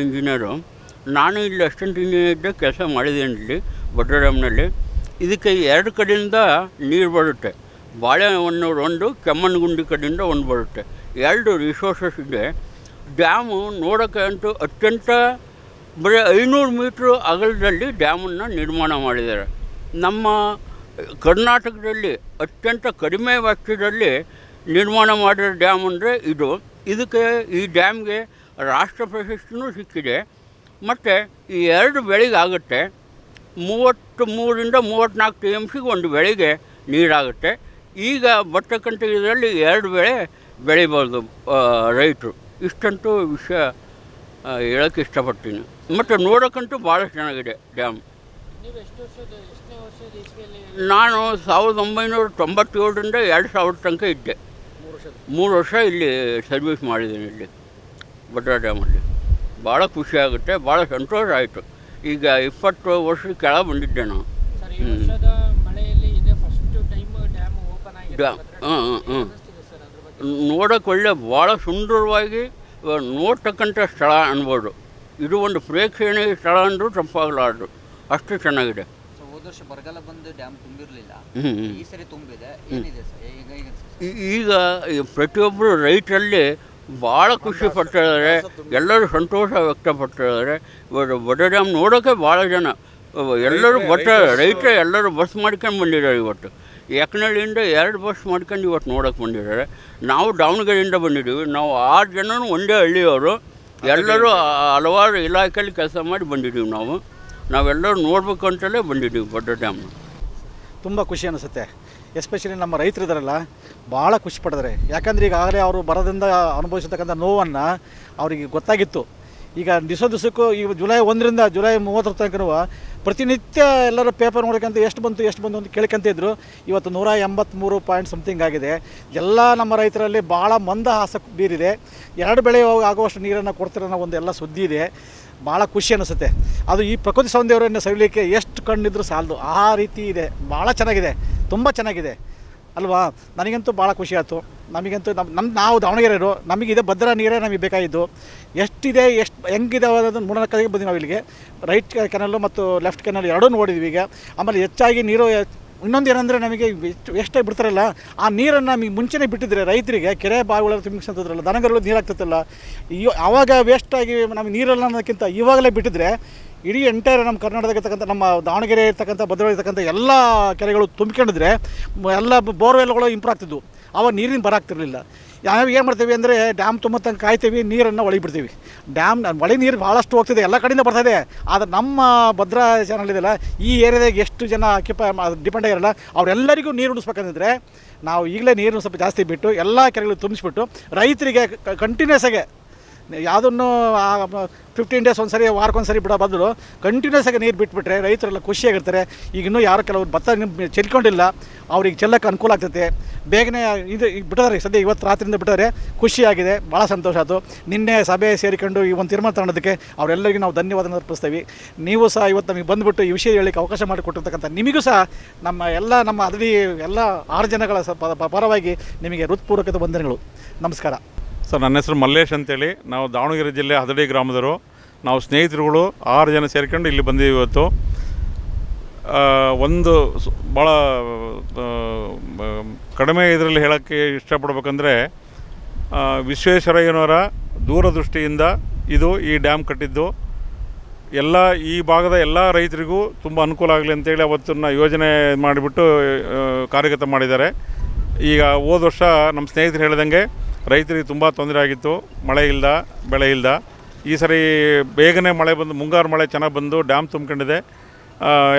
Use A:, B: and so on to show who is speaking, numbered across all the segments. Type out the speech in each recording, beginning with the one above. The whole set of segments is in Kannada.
A: ಇಂಜಿನಿಯರು. ನಾನು ಇಲ್ಲಿ ಅಸಿಸ್ಟೆಂಟ್ ಇಂಜಿನಿಯರ್ ಇದ್ದೆ, ಕೆಲಸ ಮಾಡಿದ್ದೀನಿ ಇಲ್ಲಿ ಭದ್ರಾ ಇದಕ್ಕೆ ಎರಡು ಕಡೆಯಿಂದ ನೀರು ಬರುತ್ತೆ. ಬಾಳೆಹೊನ್ನೂರು ಒಂದು ಕೆಮ್ಮಣ್ಣಗುಂಡಿ ಕಡೆಯಿಂದ ಒಂದು ಬರುತ್ತೆ. ಎರಡು ರಿಸೋರ್ಸಸ್ ಇದೆ. ಡ್ಯಾಮು ನೋಡೋಕ್ಕೆ ಅಂತೂ ಅತ್ಯಂತ, ಬರೀ ಐನೂರು ಮೀಟ್ರ್ ಅಗಲದಲ್ಲಿ ಡ್ಯಾಮನ್ನು ನಿರ್ಮಾಣ ಮಾಡಿದ್ದಾರೆ. ನಮ್ಮ ಕರ್ನಾಟಕದಲ್ಲಿ, ಅತ್ಯಂತ ಕಡಿಮೆ ವೆಚ್ಚದಲ್ಲಿ ನಿರ್ಮಾಣ ಮಾಡಿರೋ ಡ್ಯಾಮ್ ಅಂದರೆ ಇದು. ಇದಕ್ಕೆ ಈ ಡ್ಯಾಮ್ಗೆ ರಾಷ್ಟ್ರ ಪ್ರಶಸ್ತಿನೂ ಸಿಕ್ಕಿದೆ. ಮತ್ತು ಈ ಎರಡು ಬೆಳೆಗೆ ಆಗುತ್ತೆ ಮೂವತ್ತು ಮೂರರಿಂದ ಮೂವತ್ತ್ನಾಲ್ಕು ಟಿ ಎಂ ಸಿಗೆ ಒಂದು ಬೆಳೆಗೆ ನೀರಾಗುತ್ತೆ. ಈಗ ಬರ್ತಕ್ಕಂಥ ಇದರಲ್ಲಿ ಎರಡು ಬೆಳೆ ಬೆಳಿಬಾರ್ದು ರೈತರು. ಇಷ್ಟಂತೂ ವಿಷಯ ಹೇಳೋಕ್ಕೆ ಇಷ್ಟಪಡ್ತೀನಿ. ಮತ್ತು ನೋಡೋಕ್ಕಂತೂ ಭಾಳ ಚೆನ್ನಾಗಿದೆ ಡ್ಯಾಮ್. ನಾನು ಸಾವಿರದ ಒಂಬೈನೂರ ತೊಂಬತ್ತೇಳರಿಂದ ಎರಡು ಸಾವಿರದ ತನಕ ಇದ್ದೆ.
B: ಮೂರು
A: ವರ್ಷ ಇಲ್ಲಿ ಸರ್ವಿಸ್ ಮಾಡಿದ್ದೀನಿ ಇಲ್ಲಿ. ಭದ್ರಾ ಡ್ಯಾಮಲ್ಲಿ ಭಾಳ ಖುಷಿ ಆಗುತ್ತೆ ಭಾಳ ಸಂತೋಷ ಆಯಿತು. ಈಗ ಇಪ್ಪತ್ತು ವರ್ಷ ಕೆಳ ಬಂದಿದ್ದೆ ನಾವು
B: ಸರ್ ಈ ವರ್ಷದ ಮಳೆಯಲ್ಲಿ ಇದೆ ಫಸ್ಟ್ ಟೈಮ್ ಡ್ಯಾಮ್ ಓಪನ್ ಆಗಿದೆ
A: ಡ್ಯಾಮ್ ಹಾಂ ಹಾಂ ನೋಡೋಕೆ ಒಳ್ಳೆ ಭಾಳ ಸುಂದರವಾಗಿ ನೋಡ್ತಕ್ಕಂಥ ಸ್ಥಳ ಅನ್ಬೋದು. ಇದು ಒಂದು ಪ್ರೇಕ್ಷಣೀಯ ಸ್ಥಳ ಅಂದರೂ ತಪ್ಪಾಗಲಾರ್ದು. ಅಷ್ಟು ಚೆನ್ನಾಗಿದೆ.
C: ಸೊ ಹೋದ ವರ್ಷ ಬರಗಾಲ ಬಂದು ಡ್ಯಾಮ್ ತುಂಬಿರಲಿಲ್ಲ.
A: ಹ್ಞೂ ಹ್ಞೂ
C: ಈ ಸರಿ ತುಂಬಿದೆ. ಏನಿದೆ ಸರ್? ಈಗ ಈಗ
A: ಈಗ ಈ ಪ್ರತಿಯೊಬ್ಬರು ರೈತರಲ್ಲಿ ಭಾಳ ಖುಷಿ ಪಟ್ಟಿದ್ದಾರೆ. ಎಲ್ಲರೂ ಸಂತೋಷ ವ್ಯಕ್ತಪಟ್ಟಿದ್ದಾರೆ. ಇವಾಗ ಬಡ ಡ್ಯಾಮ್ ನೋಡೋಕ್ಕೆ ಭಾಳ ಜನ. ಎಲ್ಲರೂ ಬಟ್ಟ ರೈತ ಎಲ್ಲರೂ ಬಸ್ ಮಾಡ್ಕೊಂಡು ಬಂದಿದ್ದಾರೆ ಇವತ್ತು. ಯಕ್ನಳ್ಳಿಯಿಂದ ಎರಡು ಬಸ್ ಮಾಡ್ಕೊಂಡು ಇವತ್ತು ನೋಡೋಕೆ ಬಂದಿದ್ದಾರೆ. ನಾವು ದಾವಣಗೆರೆಯಿಂದ ಬಂದಿದ್ದೀವಿ. ನಾವು ಆರು ಜನನೂ ಒಂದೇ ಹಳ್ಳಿಯವರು. ಎಲ್ಲರೂ ಹಲವಾರು ಇಲಾಖೆಯಲ್ಲಿ ಕೆಲಸ ಮಾಡಿ ಬಂದಿದ್ದೀವಿ ನಾವು. ನಾವೆಲ್ಲರೂ ನೋಡ್ಬೇಕು ಅಂತಲೇ ಬಂದಿದ್ದೀವಿ ಬಡ್ಡ ಡ್ಯಾಮ್ನ
D: ತುಂಬ ಖುಷಿ ಅನಿಸುತ್ತೆ. ಎಸ್ಪೆಷಲಿ ನಮ್ಮ ರೈತರು ಇದಾರಲ್ಲ ಭಾಳ ಖುಷಿ ಪಡ್ತಾರೆ ಯಾಕಂದರೆ ಈಗಾಗಲೇ ಅವರು ಬರದಿಂದ ಅನುಭವಿಸತಕ್ಕಂಥ ನೋವನ್ನು ಅವರಿಗೆ ಗೊತ್ತಾಗಿತ್ತು. ಈಗ ದಿವಸ ದಿವಸಕ್ಕೂ ಈಗ ಜುಲೈ ಒಂದರಿಂದ ಜುಲೈ ಮೂವತ್ತರ ತನಕನೂ ಪ್ರತಿನಿತ್ಯ ಎಲ್ಲರೂ ಪೇಪರ್ ನೋಡ್ಕೊಂತ ಎಷ್ಟು ಬಂತು ಎಷ್ಟು ಬಂತು ಅಂತ ಕೇಳ್ಕೊಂತಿದ್ರು ಇವತ್ತು ನೂರ ಎಂಬತ್ತ್ಮೂರು ಪಾಯಿಂಟ್ ಸಮಥಿಂಗ್ ಆಗಿದೆ. ಎಲ್ಲ ನಮ್ಮ ರೈತರಲ್ಲಿ ಭಾಳ ಮಂದಹಾಸ ಬೀರಿದೆ. ಎರಡು ಬೆಳೆ ಆಗುವಷ್ಟು ನೀರನ್ನು ಕೊಡ್ತಿರೋ ಅನ್ನೋ ಒಂದು ಎಲ್ಲ ಸುದ್ದಿ ಇದೆ. ಭಾಳ ಖುಷಿ ಅನಿಸುತ್ತೆ. ಅದು ಈ ಪ್ರಕೃತಿ ಸೌಂದರ್ಯವನ್ನು ಸವಿಲಿಕ್ಕೆ ಎಷ್ಟು ಕಣ್ಣಿದ್ರು ಸಾಲದು. ಆ ರೀತಿ ಇದೆ. ಭಾಳ ಚೆನ್ನಾಗಿದೆ. ತುಂಬ ಚೆನ್ನಾಗಿದೆ. ಅಲ್ವಾ? ನನಗಂತೂ ಭಾಳ ಖುಷಿ ಆಯಿತು. ನಮಗಂತೂ ನಮ್ಮ ನಮ್ಮ ನಾವು ದಾವಣಗೆರೆಯರು ನಮಗಿದೆ ಭದ್ರ ನೀರೇ ನಮಗೆ ಬೇಕಾಗಿದ್ದು. ಎಷ್ಟಿದೆ, ಎಷ್ಟು, ಹೆಂಗಿದೆ ಅನ್ನೋದನ್ನು ಮೂಢನಕ್ಕಾಗಿ ಬಂದ್ವಿ ನಾವು ಇಲ್ಲಿಗೆ ರೈಟ್ ಕೆನಲ್ಲು ಮತ್ತು ಲೆಫ್ಟ್ ಕೆನಲ್ ಎರಡೂ ನೋಡಿದ್ವಿ ಈಗ. ಆಮೇಲೆ ಹೆಚ್ಚಾಗಿ ನೀರು ಇನ್ನೊಂದು ಏನಂದರೆ ನಮಗೆ ಎಷ್ಟು ಬಿಡ್ತಾರಲ್ಲ, ಆ ನೀರನ್ನು ನಮಗೆ ಮುಂಚೆನೇ ಬಿಟ್ಟಿದ್ರೆ ರೈತರಿಗೆ ಕೆರೆ ಬಾವಿಗಳ ತುಂಬಿಸಂತದ್ರಲ್ಲ ದನಗರಲ್ಲೂ ನೀರು ಆಗ್ತದಲ್ಲ ಆವಾಗ ವೇಸ್ಟಾಗಿ ನಮಗೆ ನೀರಲ್ಲ ಅನ್ನೋದಕ್ಕಿಂತ ಇವಾಗಲೇ ಬಿಟ್ಟಿದ್ರೆ, ಇಡೀ ಎಂಟೈರ್ ನಮ್ಮ ಕರ್ನಾಟಕ ಇರ್ತಕ್ಕಂಥ, ನಮ್ಮ ದಾವಣಗೆರೆ ಇರ್ತಕ್ಕಂಥ, ಭದ್ರಾ ಇರ್ತಕ್ಕಂಥ ಎಲ್ಲ ಕೆರೆಗಳು ತುಂಬಿಕೊಂಡಿದ್ರೆ, ಎಲ್ಲ ಬೋರ್ವೆಲ್ಗಳು ಇಂಪ್ರೂವ್ ಆಗ್ತಿದ್ವು. ಅವಾಗ ನೀರಿನ ಬರಾಗ್ತಿರ್ಲಿಲ್ಲ ನಾವು ಏನು ಮಾಡ್ತೀವಿ ಅಂದರೆ ಡ್ಯಾಮ್ ತುಂಬ ತನಕ ಕಾಯ್ತೀವಿ, ನೀರನ್ನು ಒಳಗೆ ಬಿಡ್ತೀವಿ ಡ್ಯಾಮ್ ಮಳೆ ನೀರು ಭಾಳಷ್ಟು ಹೋಗ್ತಿದೆ, ಎಲ್ಲ ಕಡೆಯಿಂದ ಬರ್ತಾಯಿದೆ ಆದರೆ ನಮ್ಮ ಭದ್ರಾ ಇದೆಯಲ್ಲ ಈ ಏರಿಯಾದಾಗ ಎಷ್ಟು ಜನ ಆಕ್ಯುಪೈ ಡಿಪೆಂಡ್ ಆಗಿರಲ್ಲ, ಅವರೆಲ್ಲರಿಗೂ ನೀರು ಉಣಿಸ್ಬೇಕಂದ್ರೆ ನಾವು ಈಗಲೇ ನೀರನ್ನು ಸ್ವಲ್ಪ ಜಾಸ್ತಿ ಬಿಟ್ಟು ಎಲ್ಲ ಕೆರೆಗಳು ತುಂಬಿಸ್ಬಿಟ್ಟು ರೈತರಿಗೆ ಕಂಟಿನ್ಯೂಸ್ ಆಗಿ ಯಾವುದನ್ನು ಫಿಫ್ಟೀನ್ ಡೇಸ್ ಒಂದ್ಸರಿ ವಾರಕ್ಕೊಂದ್ಸರಿ ವಾರಕ್ಕೊಂದು ಸರಿ ಬಿಡೋ ಬದಲು ಕಂಟಿನ್ಯೂಸ್ ಆಗಿ ನೀರು ಬಿಟ್ಬಿಟ್ರೆ ರೈತರೆಲ್ಲ ಖುಷಿಯಾಗಿರ್ತಾರೆ ಈಗ ಇನ್ನೂ ಯಾರು ಕೆಲವರು ಭತ್ತ ಚೆಲ್ಕೊಂಡಿಲ್ಲ. ಅವ್ರಿಗೆ ಚೆಲ್ಲಕ್ಕೆ ಅನುಕೂಲ ಆಗ್ತೈತೆ. ಬೇಗನೆ ಇದು ಈಗ ಸದ್ಯ ಇವತ್ತು ರಾತ್ರಿಯಿಂದ ಬಿಟ್ಟರೆ ಖುಷಿಯಾಗಿದೆ ಭಾಳ ಸಂತೋಷ ಆಯಿತು. ನಿನ್ನೆ ಸಭೆ ಸೇರಿಕೊಂಡು ಈ ಒಂದು ತೀರ್ಮಾನ ತಗೊಂಡೋದಕ್ಕೆ ಅವರೆಲ್ಲರಿಗೂ ನಾವು ಧನ್ಯವಾದ ಅರ್ಪಿಸ್ತೀವಿ. ನೀವು ಸಹ ಇವತ್ತು ನಮಗೆ ಬಂದುಬಿಟ್ಟು ಈ ವಿಷಯ ಹೇಳಲಿಕ್ಕೆ ಅವಕಾಶ ಮಾಡಿಕೊಟ್ಟಿರ್ತಕ್ಕಂಥ ನಿಮಗೂ ಸಹ ನಮ್ಮ ಎಲ್ಲ, ನಮ್ಮ ಅದರಿ ಎಲ್ಲ ಆರು ಜನಗಳ ಪರವಾಗಿ ನಿಮಗೆ ಹೃತ್ಪೂರ್ವಕದ ವಂದನೆಗಳು. ನಮಸ್ಕಾರ.
E: ಸರ್, ನನ್ನ ಹೆಸರು ಮಲ್ಲೇಶ್ ಅಂತೇಳಿ. ನಾವು ದಾವಣಗೆರೆ ಜಿಲ್ಲೆ ಹದಡಿ ಗ್ರಾಮದವರು. ನಾವು ಸ್ನೇಹಿತರುಗಳು ಆರು ಜನ ಸೇರ್ಕೊಂಡು ಇಲ್ಲಿ ಬಂದೀವಿ ಇವತ್ತು. ಒಂದು ಭಾಳ ಕಡಿಮೆ ಇದರಲ್ಲಿ ಹೇಳೋಕ್ಕೆ ಇಷ್ಟಪಡ್ಬೇಕಂದ್ರೆ ವಿಶ್ವೇಶ್ವರಯ್ಯನವರ ದೂರದೃಷ್ಟಿಯಿಂದ ಇದು ಈ ಡ್ಯಾಮ್ ಕಟ್ಟಿದ್ದು. ಎಲ್ಲ, ಈ ಭಾಗದ ಎಲ್ಲ ರೈತರಿಗೂ ತುಂಬ ಅನುಕೂಲ ಆಗಲಿ ಅಂತೇಳಿ ಅವತ್ತನ್ನು ಯೋಜನೆ ಮಾಡಿಬಿಟ್ಟು ಕಾರ್ಯಗತ ಮಾಡಿದ್ದಾರೆ. ಈಗ ಹೋದ ವರ್ಷ ನಮ್ಮ ಸ್ನೇಹಿತರು ಹೇಳ್ದಂಗೆ ರೈತರಿಗೆ ತುಂಬ ತೊಂದರೆ ಆಗಿತ್ತು. ಮಳೆ ಇಲ್ಲದ ಬೆಳೆ ಇಲ್ಲದ ಈ ಸರಿ ಬೇಗನೆ ಮಳೆ ಬಂದು, ಮುಂಗಾರು ಮಳೆ ಚೆನ್ನಾಗಿ ಬಂದು ಡ್ಯಾಮ್ ತುಂಬ್ಕೊಂಡಿದೆ.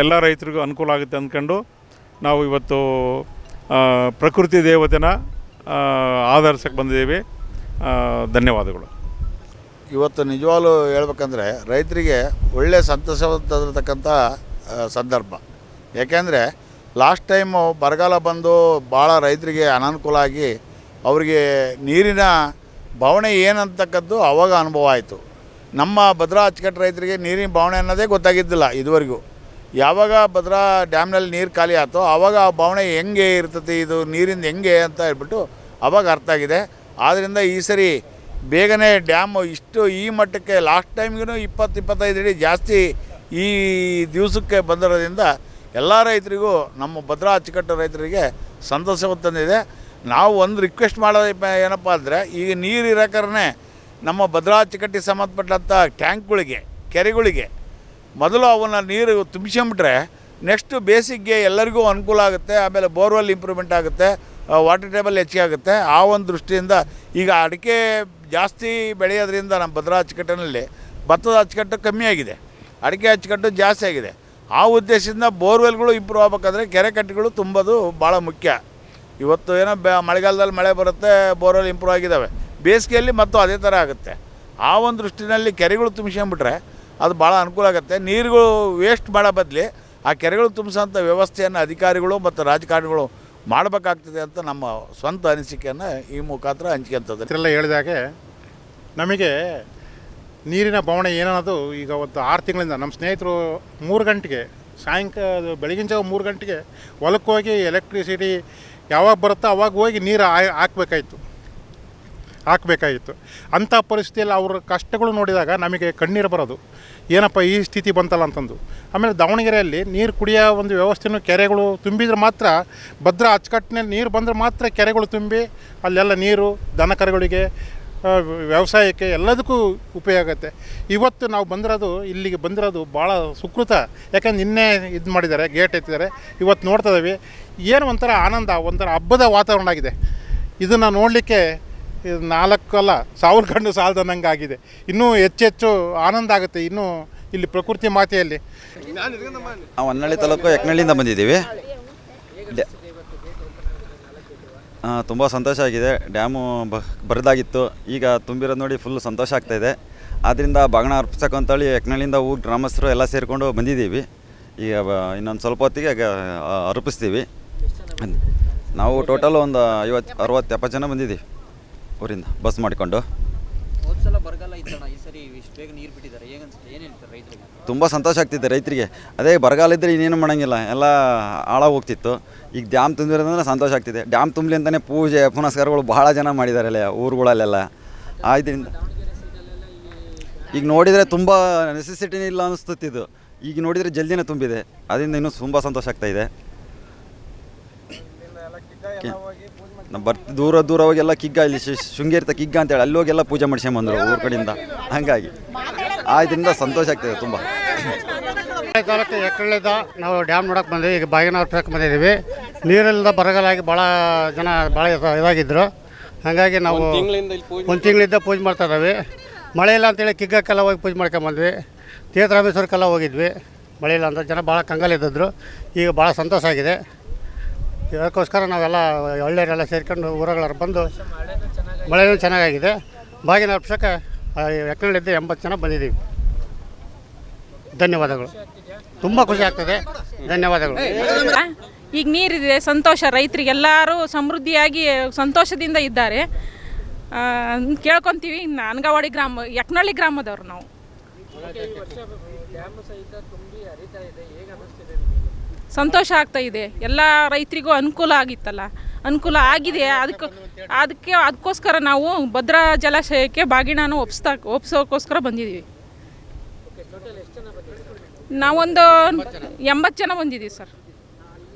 E: ಎಲ್ಲ ರೈತರಿಗೂ ಅನುಕೂಲ ಆಗುತ್ತೆ ಅಂದ್ಕೊಂಡು ನಾವು ಇವತ್ತು ಪ್ರಕೃತಿ ದೇವತೆನ ಆಧರಿಸಕ್ಕೆ ಬಂದಿದ್ದೀವಿ. ಧನ್ಯವಾದಗಳು.
F: ಇವತ್ತು ನಿಜವಾಗ್ಲೂ ಹೇಳ್ಬೇಕಂದ್ರೆ ರೈತರಿಗೆ ಒಳ್ಳೆಯ ಸಂತಸ ತಂದಿರತಕ್ಕಂಥ ಸಂದರ್ಭ. ಯಾಕೆಂದರೆ ಲಾಸ್ಟ್ ಟೈಮು ಬರಗಾಲ ಬಂದು ಭಾಳ ರೈತರಿಗೆ ಅನಾನುಕೂಲ ಆಗಿ ಅವರಿಗೆ ನೀರಿನ ಭಾವನೆ ಏನಂತಕ್ಕದ್ದು ಅವಾಗ ಅನುಭವ ಆಯಿತು. ನಮ್ಮ ಭದ್ರಾ ಅಚ್ಚುಕಟ್ಟು ರೈತರಿಗೆ ನೀರಿನ ಭಾವನೆ ಅನ್ನೋದೇ ಗೊತ್ತಾಗಿದ್ದಿಲ್ಲ ಇದುವರೆಗೂ. ಯಾವಾಗ ಭದ್ರಾ ಡ್ಯಾಮ್ನಲ್ಲಿ ನೀರು ಖಾಲಿ ಆಯ್ತೋ ಆವಾಗ ಆ ಭಾವನೆ ಹೆಂಗೆ ಇರ್ತದೆ ಇದು ನೀರಿಂದ ಹೆಂಗೆ ಅಂತ ಹೇಳ್ಬಿಟ್ಟು ಅವಾಗ ಅರ್ಥ ಆಗಿದೆ. ಆದ್ದರಿಂದ ಈ ಸರಿ ಬೇಗನೆ ಡ್ಯಾಮು ಇಷ್ಟು ಈ ಮಟ್ಟಕ್ಕೆ ಲಾಸ್ಟ್ ಟೈಮ್ಗೂ ಇಪ್ಪತ್ತು, ಇಪ್ಪತ್ತೈದು ಅಡಿ ಜಾಸ್ತಿ ಈ ದಿವಸಕ್ಕೆ ಬಂದಿರೋದ್ರಿಂದ ಎಲ್ಲ ರೈತರಿಗೂ, ನಮ್ಮ ಭದ್ರಾ ಅಚ್ಚುಕಟ್ಟು ರೈತರಿಗೆ ಸಂತೋಷವು ತಂದಿದೆ. ನಾವು ಒಂದು ರಿಕ್ವೆಸ್ಟ್ ಮಾಡೋದು ಏನಪ್ಪ ಅಂದರೆ, ಈಗ ನೀರು ಇರೋಕರನೇ ನಮ್ಮ ಭದ್ರಾ ಅಚ್ಚುಕಟ್ಟಿಗೆ ಸಂಬಂಧಪಟ್ಟಂಥ ಟ್ಯಾಂಕ್ಗಳಿಗೆ, ಕೆರೆಗಳಿಗೆ ಮೊದಲು ಅವನ್ನ ನೀರು ತುಂಬಿಸ್ಕೊಂಬಿಟ್ರೆ ನೆಕ್ಸ್ಟ್ ಬೇಸಿಗೆ ಎಲ್ಲರಿಗೂ ಅನುಕೂಲ ಆಗುತ್ತೆ, ಆಮೇಲೆ ಬೋರ್ವೆಲ್ ಇಂಪ್ರೂವ್ಮೆಂಟ್ ಆಗುತ್ತೆ ವಾಟರ್ ಟೇಬಲ್ ಹೆಚ್ಚಿಗೆ ಆಗುತ್ತೆ. ಆ ಒಂದು ದೃಷ್ಟಿಯಿಂದ ಈಗ ಅಡಿಕೆ ಜಾಸ್ತಿ ಬೆಳೆಯೋದ್ರಿಂದ ನಮ್ಮ ಭದ್ರಾ ಅಚ್ಚುಕಟ್ಟಿನಲ್ಲಿ ಭತ್ತದ ಅಚ್ಚುಕಟ್ಟು ಕಮ್ಮಿ ಆಗಿದೆ, ಅಡಿಕೆ ಅಚ್ಚುಕಟ್ಟು ಜಾಸ್ತಿ ಆಗಿದೆ. ಆ ಉದ್ದೇಶದಿಂದ ಬೋರ್ವೆಲ್ಗಳು ಇಂಪ್ರೂವ್ ಆಗ್ಬೇಕಾದ್ರೆ ಕೆರೆ ಕಟ್ಟೆಗಳು ತುಂಬೋದು ಭಾಳ ಮುಖ್ಯ. ಇವತ್ತು ಏನೋ ಬೆ, ಮಳೆಗಾಲದಲ್ಲಿ ಮಳೆ ಬರುತ್ತೆ, ಬೋರ್ವೆಲ್ ಇಂಪ್ರೂವ್ ಆಗಿದ್ದಾವೆ ಬೇಸಿಗೆಯಲ್ಲಿ ಮತ್ತು ಅದೇ ಥರ ಆಗುತ್ತೆ. ಆ ಒಂದು ದೃಷ್ಟಿನಲ್ಲಿ ಕೆರೆಗಳು ತುಂಬಿಸ್ಕೊಂಬಿಟ್ರೆ ಅದು ಭಾಳ ಅನುಕೂಲ ಆಗುತ್ತೆ. ನೀರುಗಳು ವೇಸ್ಟ್ ಭಾಳ ಬದಲಿ ಆ ಕೆರೆಗಳು ತುಂಬಿಸೋಂಥ ವ್ಯವಸ್ಥೆಯನ್ನು ಅಧಿಕಾರಿಗಳು ಮತ್ತು ರಾಜಕಾರಣಿಗಳು ಮಾಡಬೇಕಾಗ್ತದೆ ಅಂತ ನಮ್ಮ ಸ್ವಂತ ಅನಿಸಿಕೆಯನ್ನು ಈ ಮುಖಾಂತರ ಹಂಚ್ಕೊಂತದೆ.
G: ಇದೆಲ್ಲ ಹೇಳಿದಾಗೆ ನಮಗೆ ನೀರಿನ ಬವಣೆ ಏನನ್ನೋದು ಈಗ ಒಂದು ಆರು ತಿಂಗಳಿಂದ ನಮ್ಮ ಸ್ನೇಹಿತರು ಮೂರು ಗಂಟೆಗೆ ಸಾಯಂಕಾಲ, ಬೆಳಗಿನ ಜಾವ ಮೂರು ಗಂಟೆಗೆ ಹೊಲಕ್ಕೆ ಹೋಗಿ ಎಲೆಕ್ಟ್ರಿಸಿಟಿ ಯಾವಾಗ ಬರುತ್ತೋ ಅವಾಗ ಹೋಗಿ ನೀರು ಹಾಕಬೇಕಾಯಿತು. ಹಾಕಬೇಕಾಗಿತ್ತು ಅಂಥ ಪರಿಸ್ಥಿತಿಯಲ್ಲಿ ಅವ್ರ ಕಷ್ಟಗಳು ನೋಡಿದಾಗ ನಮಗೆ ಕಣ್ಣೀರು ಬರೋದು. ಏನಪ್ಪ ಈ ಸ್ಥಿತಿ ಬಂತಲ್ಲ ಅಂತಂದು. ಆಮೇಲೆ ದಾವಣಗೆರೆಯಲ್ಲಿ ನೀರು ಕುಡಿಯೋ ಒಂದು ವ್ಯವಸ್ಥೆನೂ ಕೆರೆಗಳು ತುಂಬಿದ್ರೆ ಮಾತ್ರ, ಭದ್ರ ಅಚ್ಚುಕಟ್ಟಿನಲ್ಲಿ ನೀರು ಬಂದರೆ ಮಾತ್ರ ಕೆರೆಗಳು ತುಂಬಿ, ಅಲ್ಲೆಲ್ಲ ನೀರು, ದನ ಕರುಗಳಿಗೆ ವ್ಯವಸಾಯಕ್ಕೆ ಎಲ್ಲದಕ್ಕೂ ಉಪಯೋಗ ಆಗುತ್ತೆ. ಇವತ್ತು ನಾವು ಬಂದಿರೋದು, ಇಲ್ಲಿಗೆ ಬಂದಿರೋದು ಭಾಳ ಸುಕೃತ. ಯಾಕಂದ್ರೆ ನಿನ್ನೆ ಇದು ಮಾಡಿದ್ದಾರೆ, ಗೇಟ್ ಎತ್ತಿದ್ದಾರೆ. ಇವತ್ತು ನೋಡ್ತಾ ಏನು ಒಂಥರ ಆನಂದ, ಒಂಥರ ಹಬ್ಬದ ವಾತಾವರಣ ಆಗಿದೆ. ಇದನ್ನು ನೋಡಲಿಕ್ಕೆ ಇದು ನಾಲ್ಕು ಅಲ್ಲ, ಸಾವಿರ ಕಣ್ಣು ಸಾಲದನ್ನಂಗೆ ಆಗಿದೆ. ಇನ್ನೂ ಹೆಚ್ಚೆಚ್ಚು ಆನಂದ ಆಗುತ್ತೆ, ಇನ್ನೂ ಇಲ್ಲಿ ಪ್ರಕೃತಿ ಮಾತೆಯಲ್ಲಿ.
H: ನಾವು ಹೊನ್ನಳ್ಳಿ ತಾಲೂಕು ಯಕ್ನಳ್ಳಿಯಿಂದ ಬಂದಿದ್ದೀವಿ. ತುಂಬ ಸಂತೋಷ ಆಗಿದೆ. ಡ್ಯಾಮು ಬರದಾಗಿತ್ತು. ಈಗ ತುಂಬಿರೋದು ನೋಡಿ ಫುಲ್ ಸಂತೋಷ ಆಗ್ತಾಯಿದೆ ಆದ್ದರಿಂದ ಬಾಗಣ ಅರ್ಪಿಸಕ್ಕಂತೇಳಿ ಯಕ್ನಳ್ಳಿಯಿಂದ ಹೋಗಿ ಗ್ರಾಮಸ್ಥರು ಎಲ್ಲ ಸೇರಿಕೊಂಡು ಬಂದಿದ್ದೀವಿ. ಈಗ ಇನ್ನೊಂದು ಸ್ವಲ್ಪ ಹೊತ್ತಿಗೆ ಗ- ನಾವು ಟೋಟಲ್ ಒಂದು ಐವತ್ತು ಅರವತ್ತು ಎಪ್ಪತ್ತು ಜನ ಬಂದಿದ್ದೀವಿ ಊರಿಂದ ಬಸ್ ಮಾಡಿಕೊಂಡು. ತುಂಬ ಸಂತೋಷ ಆಗ್ತಿತ್ತು ರೈತರಿಗೆ. ಅದೇ ಬರಗಾಲ ಇದ್ದರೆ ಇನ್ನೇನು ಮಾಡೋಂಗಿಲ್ಲ. ಎಲ್ಲ ಹಾಳಾಗಿ ಹೋಗ್ತಿತ್ತು. ಈಗ ಡ್ಯಾಮ್ ತುಂಬಿರೋದಂದ್ರೆ ಸಂತೋಷ ಆಗ್ತಿದೆ. ಡ್ಯಾಮ್ ತುಂಬಲಿ ಅಂತಲೇ ಪೂಜೆ ಪುನಸ್ಕಾರಗಳು ಭಾಳ ಜನ ಮಾಡಿದ್ದಾರೆ ಅಲ್ಲೇ ಊರುಗಳಲ್ಲೆಲ್ಲ. ಆದ್ದರಿಂದ ಈಗ ನೋಡಿದರೆ ತುಂಬ ನೆಸೆಸಿಟಿನೇ ಇಲ್ಲ ಅನಿಸ್ತಿತ್ತು ಈಗ ನೋಡಿದರೆ ಜಲ್ದಿನೇ ತುಂಬಿದೆ. ಅದರಿಂದ ಇನ್ನೂ ತುಂಬ ಸಂತೋಷ ಆಗ್ತಾ ಇದೆ ನಾವು ಬರ್ತ ದೂರ ದೂರ ಹೋಗೆಲ್ಲ ಕಿಗ್ಗ ಇಲ್ಲಿ ಶ್- ಶೃಂಗೇರಿ ತ ಕಿಗ್ಗ ಅಂತೇಳಿ ಅಲ್ಲಿ ಹೋಗೆಲ್ಲ ಪೂಜೆ ಮಾಡ್ಸ್ಕೊಂಬಂದರು ಊರ ಕಡೆಯಿಂದ. ಹಾಗಾಗಿ ಆದ್ದರಿಂದ ಸಂತೋಷ ಆಗ್ತದೆ ತುಂಬ.
I: ತಾಲೂಕು ಎಕ್ಕಳ್ಳಿದ ನಾವು ಡ್ಯಾಮ್ ನೋಡಕ್ಕೆ ಬಂದ್ವಿ ಈಗ ಬಾಗಿನವ್ರ ಟ್ರಕ್ ಬಂದಿದ್ದೀವಿ. ನೀರಿಲ್ಲದ ಬರಗಾಲಾಗಿ ಭಾಳ ಜನ ಭಾಳ ಇದ- ಇದಾಗಿದ್ದರು ಹಾಗಾಗಿ ನಾವು ಒಂದು ತಿಂಗಳಿಂದ ಪೂಜೆ ಮಾಡ್ತಾ ಇದ್ದಾವೆ ಮಳೆ ಇಲ್ಲ ಅಂತೇಳಿ ಕಿಗ್ಗಕ್ಕೆಲ್ಲ ಹೋಗಿ ಪೂಜೆ ಮಾಡ್ಕೊಂಬಂದ್ವಿ ತೀರ್ಥರಾಮೇಶ್ವರಕ್ಕೆಲ್ಲ ಹೋಗಿದ್ವಿ. ಮಳೆ ಇಲ್ಲ ಅಂತ ಜನ ಭಾಳ ಕಂಗಾಲಿದ್ದರು ಈಗ ಭಾಳ ಸಂತೋಷ ಆಗಿದೆ. ಇದಕ್ಕೋಸ್ಕರ ನಾವೆಲ್ಲ ಹಳ್ಳಿಯರೆಲ್ಲ ಸೇರ್ಕೊಂಡು ಊರುಗಳ ಬಂದು ಮಳೆನೂ ಚೆನ್ನಾಗಾಗಿದೆ. ಬಾಗಿನ ಅರ್ಪಿಸೋಕೆ ಎಕ್ಕಳಿದ್ದ ಎಂಬತ್ತು ಜನ ಬಂದಿದ್ದೀವಿ. ಧನ್ಯವಾದಗಳು. ತುಂಬ ಖುಷಿ ಆಗ್ತದೆ. ಧನ್ಯವಾದಗಳು.
J: ಈಗ ನೀರಿದೆ ಸಂತೋಷ. ರೈತರಿಗೆ ಎಲ್ಲರೂ ಸಮೃದ್ಧಿಯಾಗಿ ಸಂತೋಷದಿಂದ ಇದ್ದಾರೆ. ಕೇಳ್ಕೊಂತೀವಿ. ಅನಗವಾಡಿ ಗ್ರಾಮ ಯಕ್ನಳ್ಳಿ ಗ್ರಾಮದವ್ರು ನಾವು
B: ಡ್ಯಾಮ್ ಸಹಿತ ತುಂಬಿ ಹರಿತಾ ಇದೆ ಹೇಗೆ ಅನ್ನಿಸ್ತಿದೆ ನಿಮಗೆ
J: ಸಂತೋಷ ಆಗ್ತಾ ಇದೆ. ಎಲ್ಲ ರೈತರಿಗೂ ಅನುಕೂಲ ಆಗಿತ್ತಲ್ಲ. ಅನುಕೂಲ ಆಗಿದೆ. ಅದಕ್ಕೆ ಅದಕ್ಕೆ, ಅದಕ್ಕೋಸ್ಕರ ನಾವು ಭದ್ರಾ ಜಲಾಶಯಕ್ಕೆ ಬಾಗಿಣನ ಒಪ್ಸ್ತಾ ಒಪ್ಸೋಕ್ಕೋಸ್ಕರ ಬಂದಿದ್ದೀವಿ. ನಾವೊಂದು ಎಂಬತ್ತು ಜನ ಬಂದಿದ್ದೀವಿ ಸರ್.